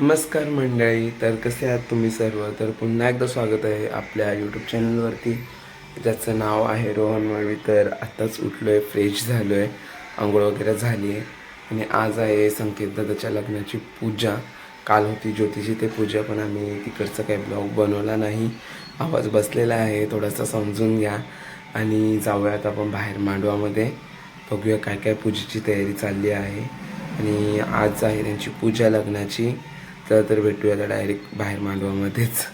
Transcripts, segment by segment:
नमस्कार मंडळी तर कसे आहात तुम्ही सर्व? तर पुन्हा एकदा स्वागत आहे आपल्या यूट्यूब चॅनलवरती ज्याचं नाव आहे रोहन मळवी तर आत्ताच उठलो आहे फ्रेश झालो आहे आंघोळ वगैरे झाली आहे. आणि आज आहे संकेत दादाच्या लग्नाची पूजा. काल होती ज्योतिषी ते पूजा पण आम्ही तिकडचा काही ब्लॉग बनवला नाही. आवाज बसलेला आहे थोडासा समजून घ्या. आणि जाऊयात आपण बाहेर मांडवामध्ये. बघूया काय काय पूजेची तयारी चालली आहे. आणि आज आहे त्यांची पूजा लग्नाची. तर तर भेटूया डायरेक्ट बाहेर मांडवामध्येच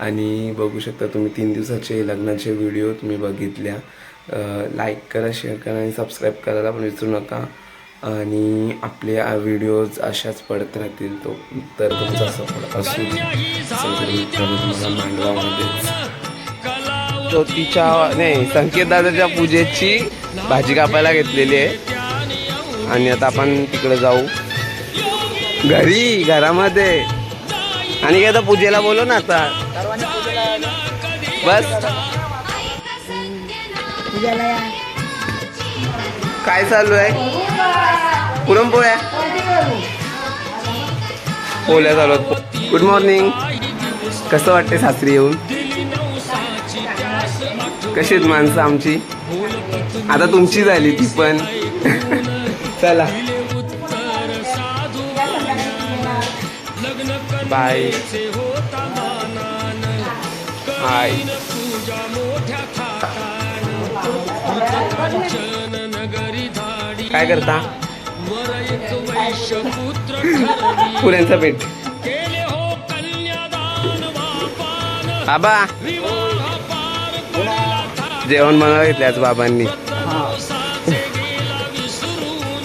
आणि बघू शकता तुम्ही तीन दिवसाचे लग्नाचे व्हिडिओ तुम्ही बघितल्या. लाईक करा शेअर करा आणि सबस्क्राईब करायला पण विसरू नका. आणि आपले व्हिडिओज अशाच पडत राहतील तो तर तुमचा सपोर्ट असू. चला मांडवामध्येच ज्योतीच्या नाही संकेत दादाच्या पूजेची भाजी कापायला घेतलेली आहे. आणि आता आपण तिकडे जाऊ. घरी घरामध्ये. आणि काय आता पूजेला बोलू ना आता. बस. काय चालू आहे? पुरणपोळ्या. पोळ्या चालू आहेत. गुड मॉर्निंग कसं वाटते सासरी येऊन? कशी आहेत माणसं आमची? आता तुमची झाली ती पण. चला. बाय. हाय. काय करता? पुऱ्यांचा पेट. बाबा जेवण बनवायला घेतले आज बाबांनी.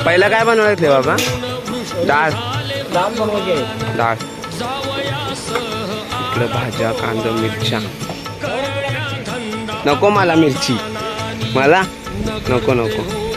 पहिला काय बनवायला घेतले बाबा? डाळ. डाळ. इकडं भाज्या कांदा मिरच्या. नको मला मिरची. मला? नको नको.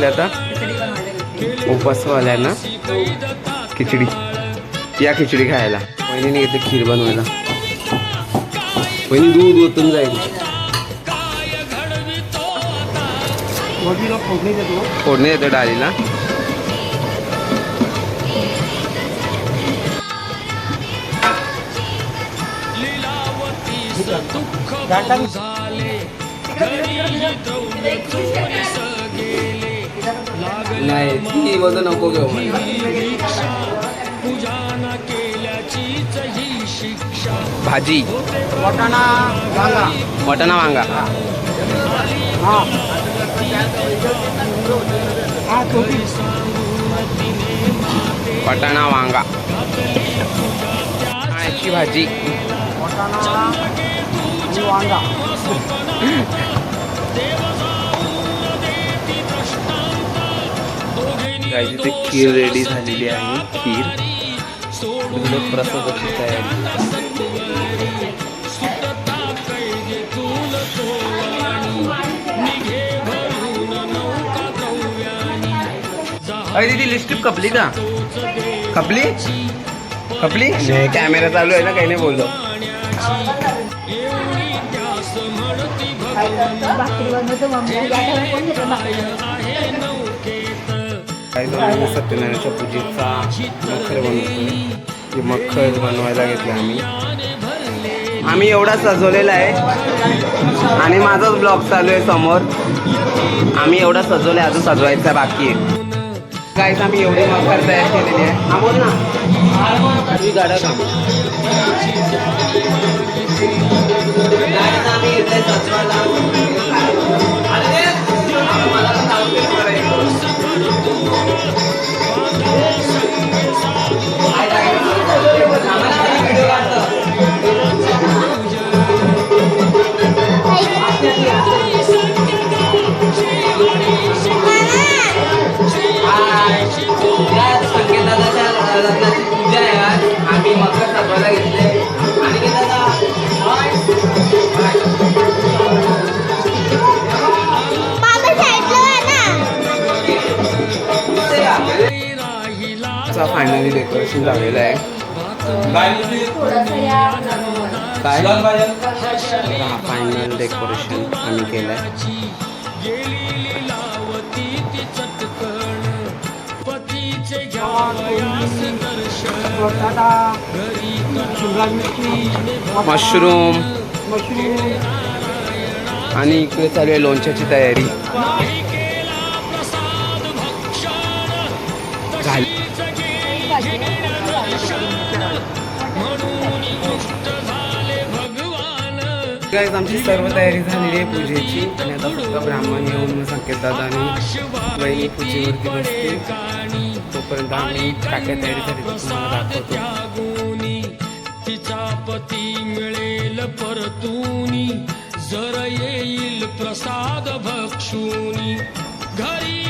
घेतले आता. उपासवाल्यांना खिचडी. या खिचडी खायला. वहिनीने घेतली खीर बनवायला. पहिली दूध ओतून जाईल. फोडणी येतो डाळीला. नाही ती वजन नको घेऊ भाजी. वाटाणा वांगा. वाटाणा वांगा. वाटाणा वांगा. भाजी. वांगा. गायची ते खीर रेडी झालेली आहे खीर. प्रसादाची तयारी अरे दीदी लिस्टिप कपली का? कपली कपली नाही कॅमेरा चालू आहे ना काही नाही बोललो. भाकरी बनवतो मम्मी काही सत्यनारायणाच्या पूजेचा मखर बनवतो मखर बनवायला घेतला आम्ही. आम्ही एवढा सजवलेला आहे. आणि माझाच ब्लॉग चालू आहे समोर. आम्ही एवढा सजवलंय अजून सजवायचा बाकी आहे. काय आम्ही एवढे मखर तयार केलेले आहे. बोल ना. तुम्ही गाडा का Guys, आम्ही फायनली डेकोरेशन झालेलं आहे. काय? हा फायनल डेकोरेशन आम्ही केलं आहे मशरूम आणि इकडे चालू आहे लोणच्याची तयारी. झाली. गाईज आमची सर्व तयारी झालेली आहे पूजेची. आणि आता फक्त ब्राह्मण येऊन संकेत आणि वहिनी पूजेवरती बसते तोपर्यंत आम्ही काय काय तयारी झाली तुम्हाला दाखवतो. तिचा पती मिळेल परतूनी. जर येईल प्रसाद भक्षुनी. घरी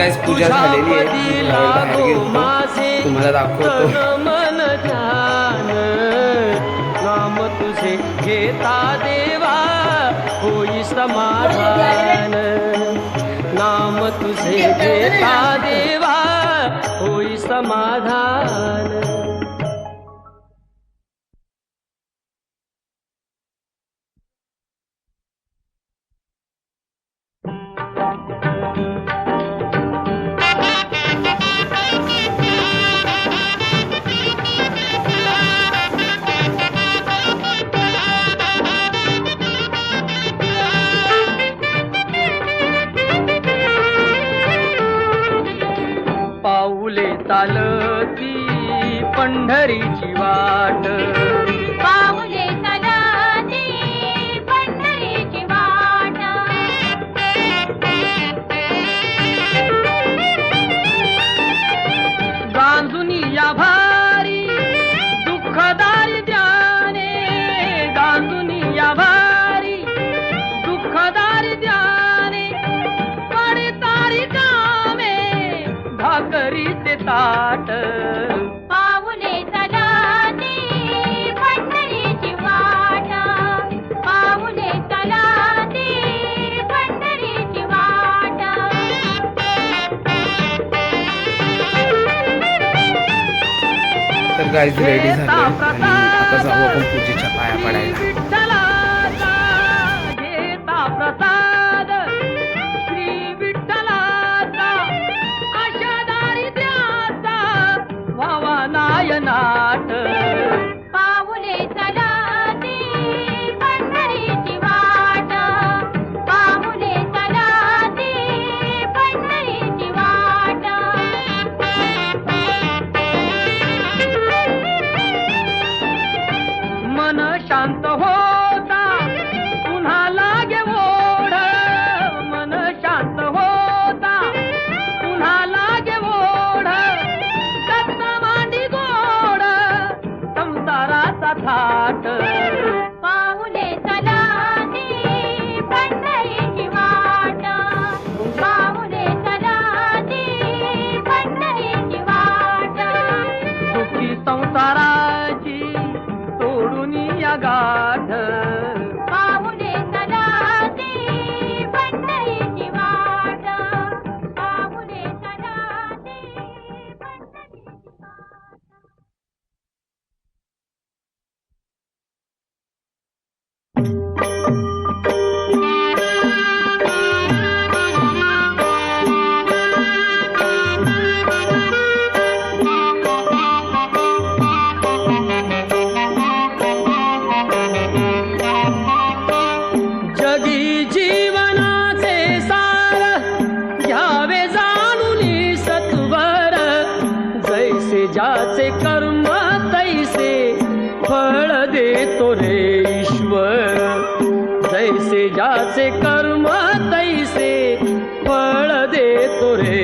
तर पूजा झालेली आहे. बाहेर बाहेर तुम्हाला दाखवतो. नाम तुझे घेता देवा होई समाधान. नाम तुझे घेता देवा होई समाधान. गाईज रेडी झाले. आणि आता जाऊ आपण पूजेच्या adoré.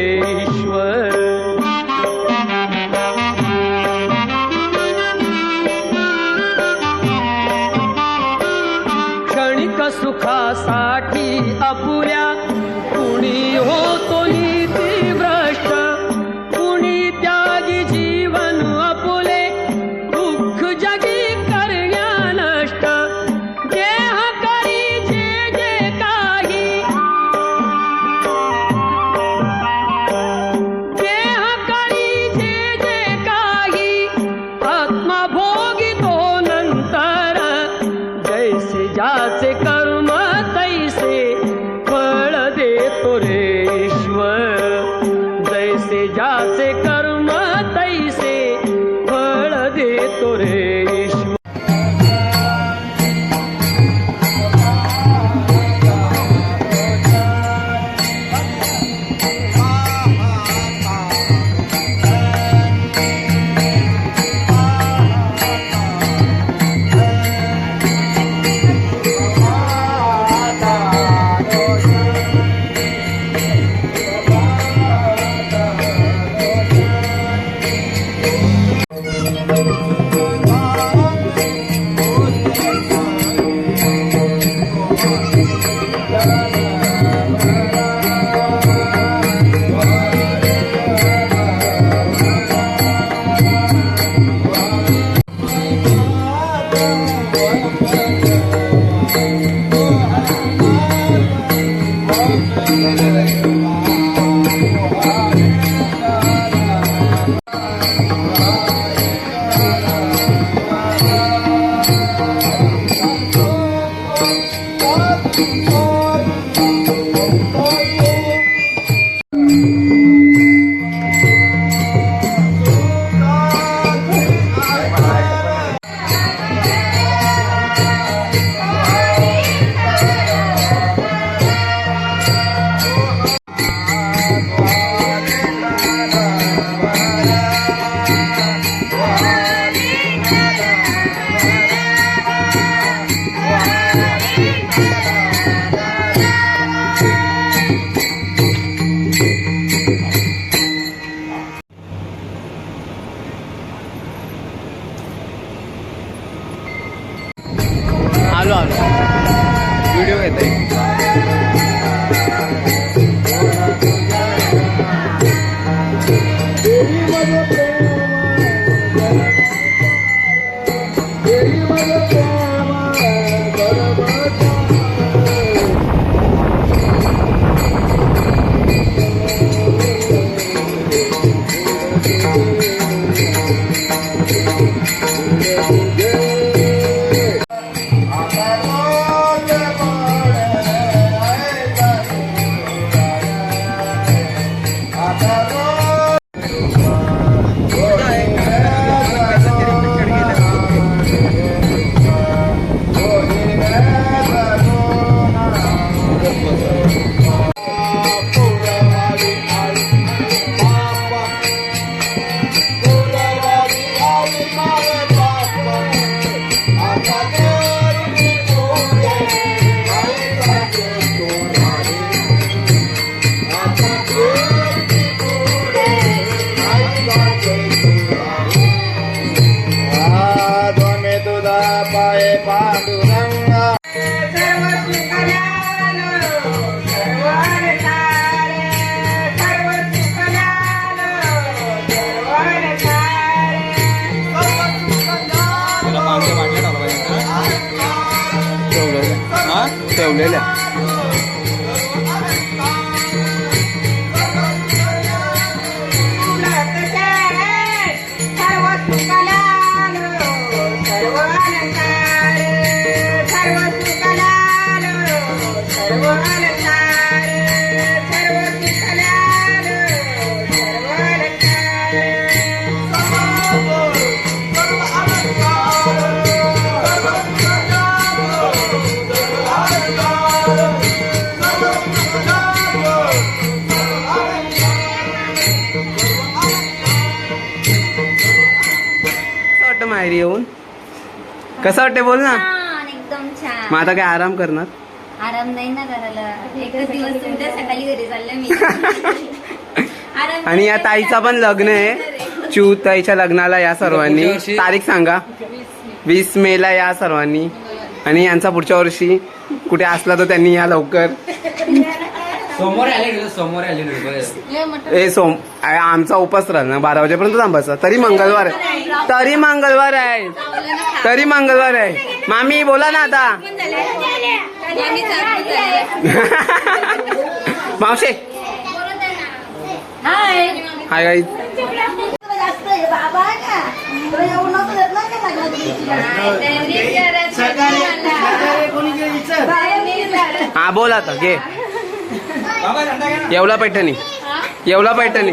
Oh. वाटतं माहेरी येऊन? कसं वाटतं बोल ना. छान एकदम छान. मग आता काय आराम करणार? आराम नाही ना करायला. एकच दिवस तुमच्या सकाळी घरी चाललं मी. आराम आणि या ताईचा पण लग्न आहे. चिऊ ताईच्या लग्नाला या सर्वांनी. तारीख सांगा. वीस मे ला या सर्वांनी. आणि यांचा पुढच्या वर्षी कुठे असला तर त्यांनी या लवकर. समोर आले गेलो समोर आले गेलो ए सोम आमचा उपास राहिला ना बारा वाजेपर्यंत थांबायचा तरी मंगळवार आहे. तरी मंगळवार आहे. तरी मंगळवार आहे. मामी बोला ना आता. मावशे. हाय. हाय गाई. हा बोल आता घे. येवला पैठणी. येवला पैठणी.